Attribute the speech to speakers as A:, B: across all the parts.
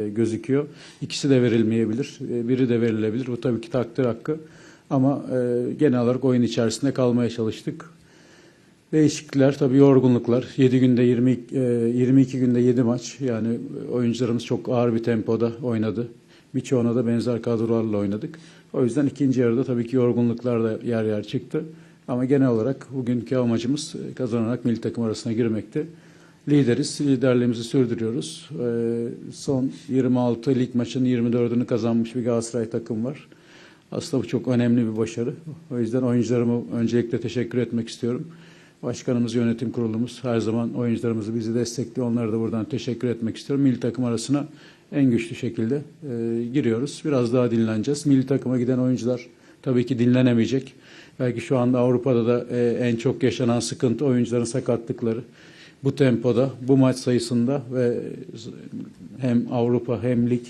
A: e, gözüküyor. İkisi de verilmeyebilir. E, Biri de verilebilir. Bu tabii ki takdir hakkı. Ama e, genel olarak oyun içerisinde kalmaya çalıştık. Değişiklikler tabii yorgunluklar. 7 günde 20 e, 22 günde 7 maç. Yani oyuncularımız çok ağır bir tempoda oynadı. Birçoğuna da benzer kadrolarla oynadık. O yüzden ikinci yarıda tabii ki yorgunluklar da yer yer çıktı. Ama genel olarak bugünkü amacımız kazanarak milli takım arasına girmekti. Lideriz, liderliğimizi sürdürüyoruz. Ee, son 26 lig maçının 24'ünü kazanmış bir Galatasaray takım var. Aslında bu çok önemli bir başarı. O yüzden oyuncularıma öncelikle teşekkür etmek istiyorum. Başkanımız, yönetim kurulumuz her zaman oyuncularımızı bizi destekliyor. Onlara da buradan teşekkür etmek istiyorum. Milli takım arasına en güçlü şekilde e, giriyoruz. Biraz daha dinleneceğiz. Milli takıma giden oyuncular tabii ki dinlenemeyecek. Belki şu anda Avrupa'da da e, en çok yaşanan sıkıntı oyuncuların sakatlıkları. Bu tempoda, bu maç sayısında ve hem Avrupa hem lig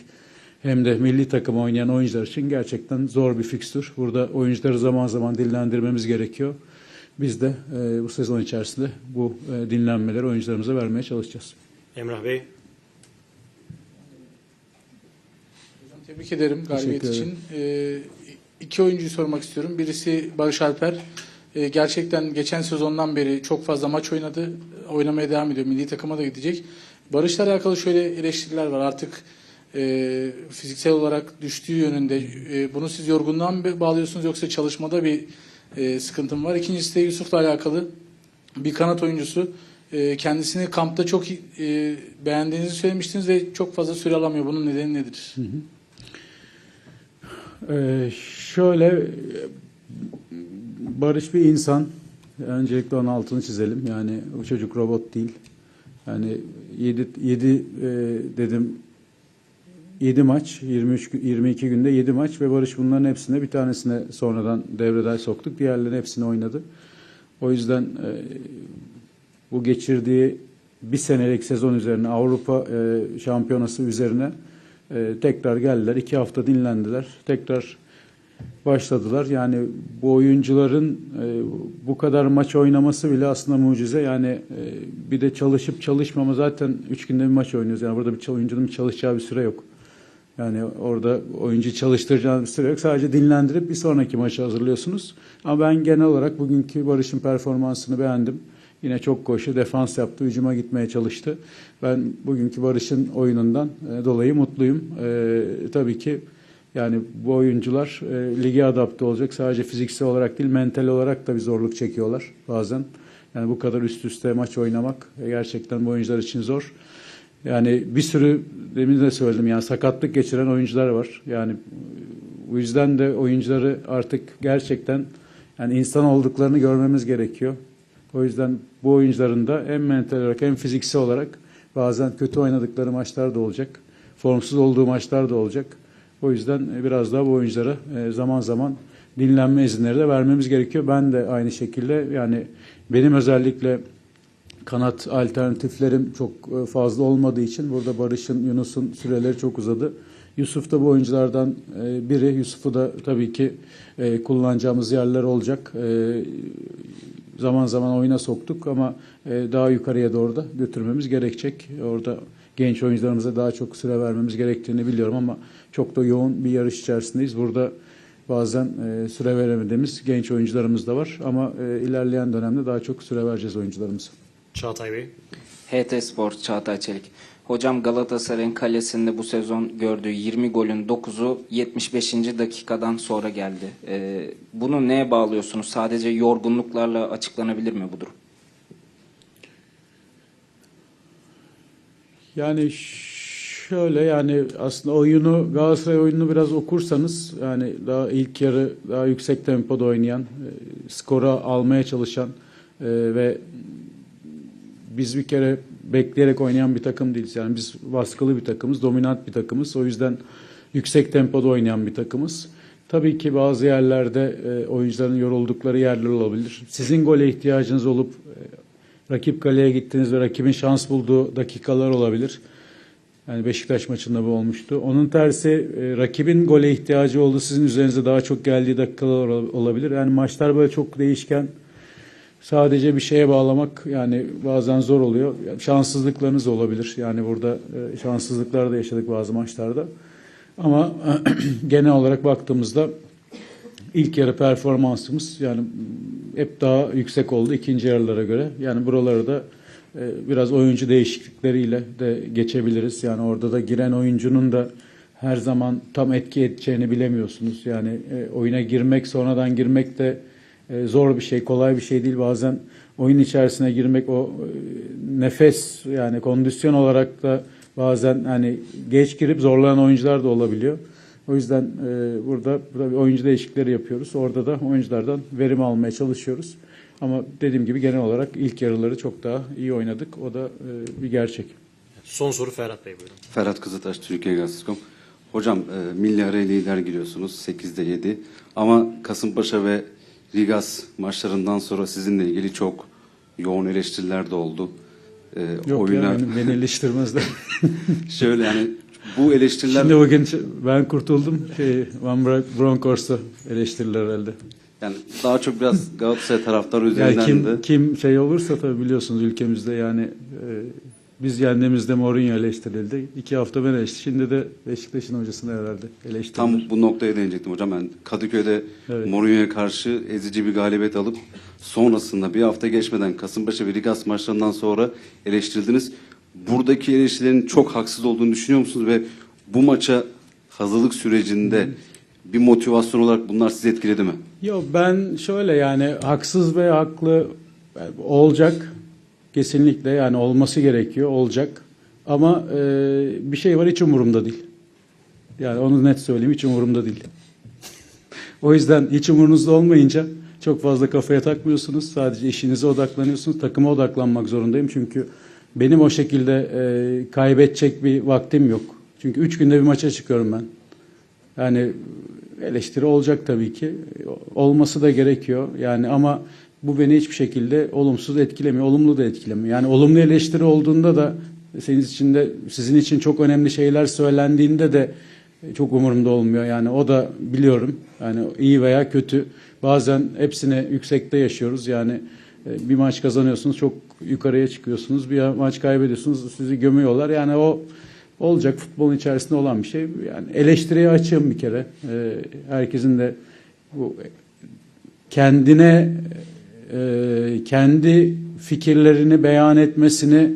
A: hem de milli takım oynayan oyuncular için gerçekten zor bir fikstür. Burada oyuncuları zaman zaman dinlendirmemiz gerekiyor. Biz de e, bu sezon içerisinde bu e, dinlenmeleri oyuncularımıza vermeye çalışacağız.
B: Emrah Bey,
C: Hocam Tebrik ederim galibiyet için. Ee, iki oyuncuyu sormak istiyorum. Birisi Barış Alper. Ee, gerçekten geçen sezondan beri çok fazla maç oynadı. Oynamaya devam ediyor. Milli takıma da gidecek. Barış'la alakalı şöyle eleştiriler var. Artık e, fiziksel olarak düştüğü yönünde. E, bunu siz yorgunluğa mı bağlıyorsunuz yoksa çalışmada bir e, sıkıntım var? İkincisi de Yusuf'la alakalı bir kanat oyuncusu. E, kendisini kampta çok e, beğendiğinizi söylemiştiniz ve çok fazla süre alamıyor. Bunun nedeni nedir?
A: Ee, şöyle e, Barış bir insan. Öncelikle onun altını çizelim. Yani o çocuk robot değil. Yani 7 7 dedim 7 maç 23 gü- 22 günde 7 maç ve Barış bunların hepsine bir tanesine sonradan devreden soktuk. Diğerlerinin hepsini oynadı. O yüzden e, bu geçirdiği bir senelik sezon üzerine Avrupa e, şampiyonası üzerine e, tekrar geldiler. iki hafta dinlendiler. Tekrar başladılar. Yani bu oyuncuların e, bu kadar maç oynaması bile aslında mucize. Yani e, bir de çalışıp çalışmama zaten üç günde bir maç oynuyoruz. Yani burada bir oyuncunun bir çalışacağı bir süre yok. Yani orada oyuncu çalıştıracağınız bir süre yok. Sadece dinlendirip bir sonraki maçı hazırlıyorsunuz. Ama ben genel olarak bugünkü Barış'ın performansını beğendim. Yine çok koşu, defans yaptı, hücuma gitmeye çalıştı. Ben bugünkü Barış'ın oyunundan e, dolayı mutluyum. E, tabii ki yani bu oyuncular e, lige adapte olacak. Sadece fiziksel olarak değil, mental olarak da bir zorluk çekiyorlar bazen. Yani bu kadar üst üste maç oynamak e, gerçekten bu oyuncular için zor. Yani bir sürü demin de söyledim yani sakatlık geçiren oyuncular var. Yani bu yüzden de oyuncuları artık gerçekten yani insan olduklarını görmemiz gerekiyor. O yüzden bu oyuncuların da hem mental olarak hem fiziksel olarak bazen kötü oynadıkları maçlar da olacak. Formsuz olduğu maçlar da olacak. O yüzden biraz daha bu oyunculara e, zaman zaman dinlenme izinleri de vermemiz gerekiyor. Ben de aynı şekilde yani benim özellikle kanat alternatiflerim çok e, fazla olmadığı için burada Barış'ın, Yunus'un süreleri çok uzadı. Yusuf da bu oyunculardan e, biri. Yusuf'u da tabii ki e, kullanacağımız yerler olacak. E, Zaman zaman oyuna soktuk ama e, daha yukarıya doğru da götürmemiz gerekecek. Orada genç oyuncularımıza daha çok süre vermemiz gerektiğini biliyorum ama çok da yoğun bir yarış içerisindeyiz. Burada bazen e, süre veremediğimiz genç oyuncularımız da var ama e, ilerleyen dönemde daha çok süre vereceğiz oyuncularımıza.
B: Çağatay Bey,
D: HT Spor Çağatay Çelik. Hocam Galatasaray'ın kalesinde bu sezon gördüğü 20 golün 9'u 75. dakikadan sonra geldi. Ee, bunu neye bağlıyorsunuz? Sadece yorgunluklarla açıklanabilir mi bu durum?
A: Yani şöyle yani aslında oyunu Galatasaray oyununu biraz okursanız yani daha ilk yarı daha yüksek tempoda oynayan, e, skora almaya çalışan e, ve biz bir kere bekleyerek oynayan bir takım değiliz. Yani biz baskılı bir takımız, dominant bir takımız. O yüzden yüksek tempoda oynayan bir takımız. Tabii ki bazı yerlerde e, oyuncuların yoruldukları yerler olabilir. Sizin gole ihtiyacınız olup e, rakip kaleye gittiniz ve rakibin şans bulduğu dakikalar olabilir. Yani Beşiktaş maçında bu olmuştu. Onun tersi e, rakibin gole ihtiyacı oldu. Sizin üzerinize daha çok geldiği dakikalar ol- olabilir. Yani maçlar böyle çok değişken sadece bir şeye bağlamak yani bazen zor oluyor. Şanssızlıklarınız olabilir. Yani burada e, şanssızlıklar da yaşadık bazı maçlarda. Ama genel olarak baktığımızda ilk yarı performansımız yani hep daha yüksek oldu ikinci yarılara göre. Yani buraları da e, biraz oyuncu değişiklikleriyle de geçebiliriz. Yani orada da giren oyuncunun da her zaman tam etki edeceğini bilemiyorsunuz. Yani e, oyuna girmek, sonradan girmek de e, zor bir şey, kolay bir şey değil. Bazen oyun içerisine girmek o e, nefes yani kondisyon olarak da bazen hani geç girip zorlanan oyuncular da olabiliyor. O yüzden e, burada, burada bir oyuncu değişiklikleri yapıyoruz. Orada da oyunculardan verim almaya çalışıyoruz. Ama dediğim gibi genel olarak ilk yarıları çok daha iyi oynadık. O da e, bir gerçek.
B: Son soru Ferhat Bey buyurun.
E: Ferhat Kızıltaş, Türkiye Gazetesi.com. Hocam e, milli araya lider giriyorsunuz 8'de 7 ama Kasımpaşa ve Rigas maçlarından sonra sizinle ilgili çok yoğun eleştiriler de oldu. E,
A: Yok
E: oyuna
A: ya beni, beni eleştirmezler.
E: şöyle yani bu eleştiriler
A: Şimdi bugün ben kurtuldum. Şey, Van Bronckhorst'a eleştiriler herhalde.
E: yani daha çok biraz Galatasaray taraftarı
A: Yani
E: üzerinden
A: kim,
E: de
A: kim şey olursa tabii biliyorsunuz ülkemizde yani e, biz yendiğimizde Mourinho eleştirildi. İki hafta ben eleştirdim. Şimdi de Beşiktaş'ın hocasını herhalde eleştirdiler.
E: tam bu noktaya değinecektim hocam. Ben Kadıköy'de
A: Evet.
E: Mourinho'ya karşı ezici bir galibiyet alıp sonrasında bir hafta geçmeden Kasımpaşa ve Rigas maçlarından sonra eleştirildiniz. Buradaki eleştirilerin çok haksız olduğunu düşünüyor musunuz ve bu maça hazırlık sürecinde bir motivasyon olarak bunlar sizi etkiledi mi?
A: Yok ben şöyle yani haksız ve haklı olacak kesinlikle yani olması gerekiyor olacak ama e, bir şey var hiç umurumda değil. Yani onu net söyleyeyim hiç umurumda değil. o yüzden hiç umurunuzda olmayınca çok fazla kafaya takmıyorsunuz. Sadece işinize odaklanıyorsunuz. Takıma odaklanmak zorundayım çünkü benim o şekilde e, kaybedecek bir vaktim yok. Çünkü üç günde bir maça çıkıyorum ben. Yani eleştiri olacak tabii ki. Olması da gerekiyor. Yani ama bu beni hiçbir şekilde olumsuz etkilemiyor, olumlu da etkilemiyor. Yani olumlu eleştiri olduğunda da senin için de sizin için çok önemli şeyler söylendiğinde de çok umurumda olmuyor. Yani o da biliyorum. Yani iyi veya kötü. Bazen hepsini yüksekte yaşıyoruz. Yani bir maç kazanıyorsunuz, çok yukarıya çıkıyorsunuz. Bir maç kaybediyorsunuz, sizi gömüyorlar. Yani o olacak futbolun içerisinde olan bir şey. Yani eleştiriye açığım bir kere. Ee, herkesin de bu kendine e, kendi fikirlerini beyan etmesini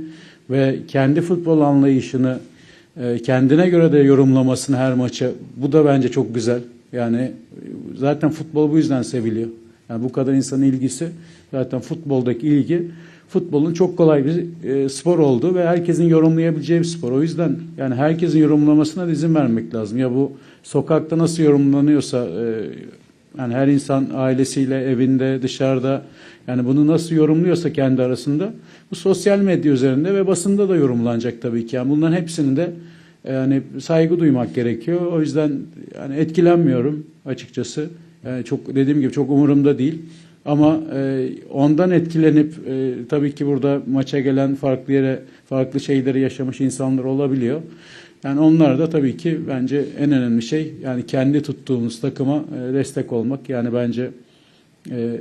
A: ve kendi futbol anlayışını e, kendine göre de yorumlamasını her maça bu da bence çok güzel. Yani e, zaten futbol bu yüzden seviliyor. Yani bu kadar insanın ilgisi zaten futboldaki ilgi futbolun çok kolay bir e, spor oldu ve herkesin yorumlayabileceği bir spor. O yüzden yani herkesin yorumlamasına izin vermek lazım. Ya bu sokakta nasıl yorumlanıyorsa e, yani her insan ailesiyle evinde dışarıda yani bunu nasıl yorumluyorsa kendi arasında bu sosyal medya üzerinde ve basında da yorumlanacak tabii ki. Yani bunların hepsini de yani saygı duymak gerekiyor. O yüzden yani etkilenmiyorum açıkçası. Yani çok dediğim gibi çok umurumda değil. Ama e, ondan etkilenip e, tabii ki burada maça gelen farklı yere farklı şeyleri yaşamış insanlar olabiliyor. Yani onlar da tabii ki bence en önemli şey yani kendi tuttuğumuz takıma e, destek olmak. Yani bence e,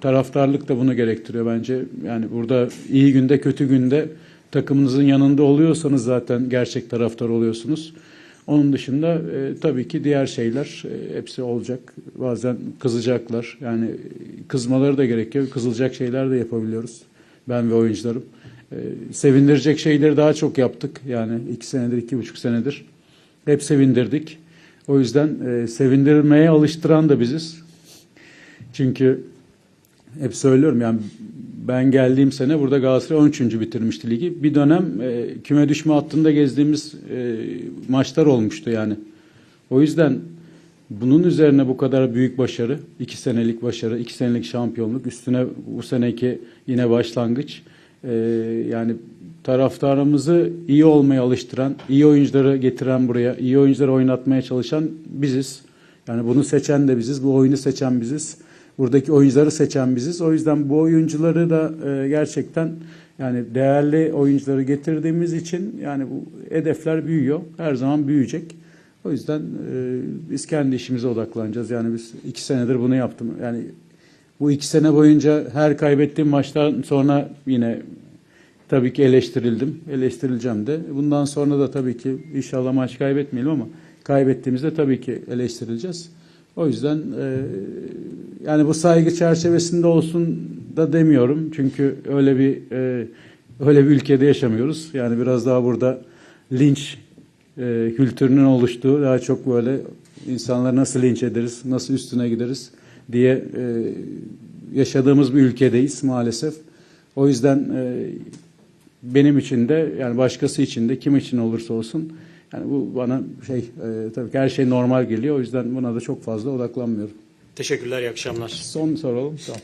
A: taraftarlık da bunu gerektiriyor bence. Yani burada iyi günde kötü günde takımınızın yanında oluyorsanız zaten gerçek taraftar oluyorsunuz. Onun dışında e, tabii ki diğer şeyler e, hepsi olacak. Bazen kızacaklar. Yani kızmaları da gerekiyor. Kızılacak şeyler de yapabiliyoruz. Ben ve oyuncularım. E, sevindirecek şeyleri daha çok yaptık. Yani iki senedir, iki buçuk senedir. Hep sevindirdik. O yüzden e, sevindirmeye alıştıran da biziz. Çünkü hep söylüyorum yani ben geldiğim sene burada Galatasaray 13. bitirmişti ligi. Bir dönem e, küme düşme hattında gezdiğimiz e, maçlar olmuştu yani. O yüzden bunun üzerine bu kadar büyük başarı, iki senelik başarı, iki senelik şampiyonluk, üstüne bu seneki yine başlangıç. E, yani taraftarımızı iyi olmaya alıştıran, iyi oyuncuları getiren buraya, iyi oyuncuları oynatmaya çalışan biziz. Yani bunu seçen de biziz, bu oyunu seçen biziz. Buradaki oyuncuları seçen biziz. O yüzden bu oyuncuları da e, gerçekten yani değerli oyuncuları getirdiğimiz için yani bu hedefler büyüyor. Her zaman büyüyecek. O yüzden e, biz kendi işimize odaklanacağız. Yani biz iki senedir bunu yaptım. Yani Bu iki sene boyunca her kaybettiğim maçtan sonra yine tabii ki eleştirildim. Eleştirileceğim de. Bundan sonra da tabii ki inşallah maç kaybetmeyelim ama kaybettiğimizde tabii ki eleştirileceğiz. O yüzden e, yani bu saygı çerçevesinde olsun da demiyorum. Çünkü öyle bir e, öyle bir ülkede yaşamıyoruz. Yani biraz daha burada linç e, kültürünün oluştuğu daha çok böyle insanları nasıl linç ederiz, nasıl üstüne gideriz diye e, yaşadığımız bir ülkedeyiz maalesef. O yüzden e, benim için de yani başkası için de kim için olursa olsun yani bu bana şey e, tabii ki her şey normal geliyor. O yüzden buna da çok fazla odaklanmıyorum.
B: Teşekkürler, iyi akşamlar.
A: Son soralım. Tamam.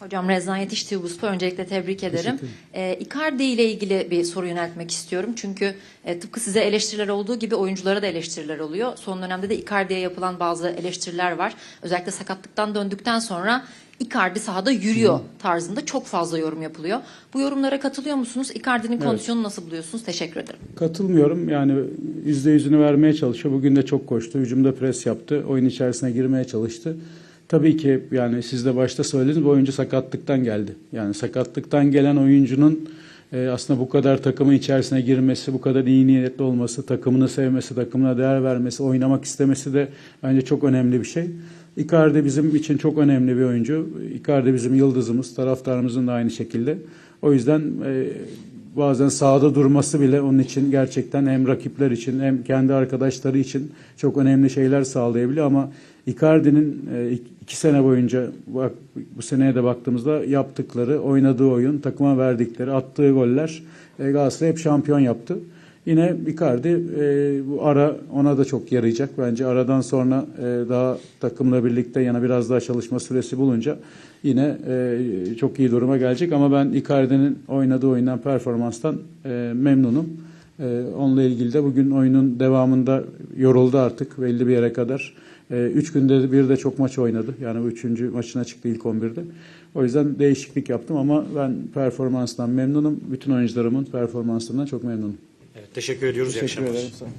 F: Hocam Rezan Buspa öncelikle tebrik ederim. Ee, Icardi ile ilgili bir soru yöneltmek istiyorum. Çünkü e, tıpkı size eleştiriler olduğu gibi oyunculara da eleştiriler oluyor. Son dönemde de Icardi'ye yapılan bazı eleştiriler var. Özellikle sakatlıktan döndükten sonra Icardi sahada yürüyor tarzında çok fazla yorum yapılıyor. Bu yorumlara katılıyor musunuz? Icardi'nin kondisyonunu nasıl buluyorsunuz? Teşekkür ederim.
A: Katılmıyorum. Yani yüzde yüzünü vermeye çalışıyor. Bugün de çok koştu. Hücumda pres yaptı. Oyun içerisine girmeye çalıştı. Tabii ki yani siz de başta söylediniz bu oyuncu sakatlıktan geldi. Yani sakatlıktan gelen oyuncunun e, aslında bu kadar takımın içerisine girmesi, bu kadar iyi niyetli olması, takımını sevmesi, takımına değer vermesi, oynamak istemesi de bence çok önemli bir şey. Icardi bizim için çok önemli bir oyuncu. Icardi bizim yıldızımız, taraftarımızın da aynı şekilde. O yüzden e, bazen sahada durması bile onun için gerçekten hem rakipler için hem kendi arkadaşları için çok önemli şeyler sağlayabiliyor ama Icardi'nin e, iki sene boyunca bak, bu seneye de baktığımızda yaptıkları, oynadığı oyun, takıma verdikleri, attığı goller e, Galatasaray hep şampiyon yaptı. Yine Icardi e, bu ara ona da çok yarayacak. Bence aradan sonra e, daha takımla birlikte yana biraz daha çalışma süresi bulunca yine e, çok iyi duruma gelecek. Ama ben Icardi'nin oynadığı oyundan performanstan e, memnunum. E, onunla ilgili de bugün oyunun devamında yoruldu artık belli bir yere kadar. E, üç günde bir de çok maç oynadı. Yani üçüncü maçına çıktı ilk 11'de. O yüzden değişiklik yaptım ama ben performanstan memnunum. Bütün oyuncularımın performansından çok memnunum.
B: Evet, teşekkür ediyoruz,
A: Teşekkür ederim. Sağ olun.